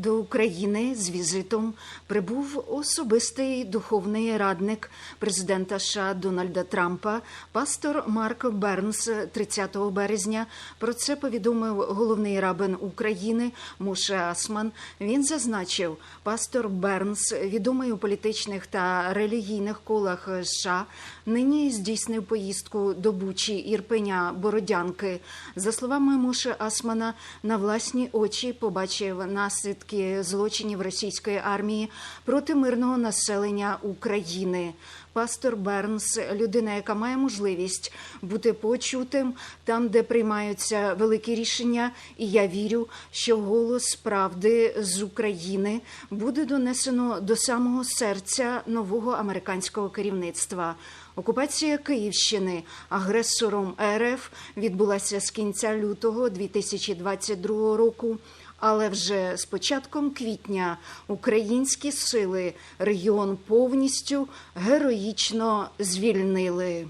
До України з візитом прибув особистий духовний радник президента США Дональда Трампа, пастор Марк Бернс 30 березня. Про це повідомив головний рабин України Муше Асман. Він зазначив, пастор Бернс, відомий у політичних та релігійних колах США, нині здійснив поїздку до Бучі, Ірпеня, Бородянки. За словами Муше Асмана, на власні очі побачив наслідки злочинів російської армії проти мирного населення України. Пастор Бернс людина, яка має можливість бути почутим там, де приймаються великі рішення, і я вірю, що голос правди з України буде донесено до самого серця нового американського керівництва. Окупація Київщини агресором РФ відбулася з кінця лютого 2022 року. Але вже з початком квітня українські сили регіон повністю героїчно звільнили.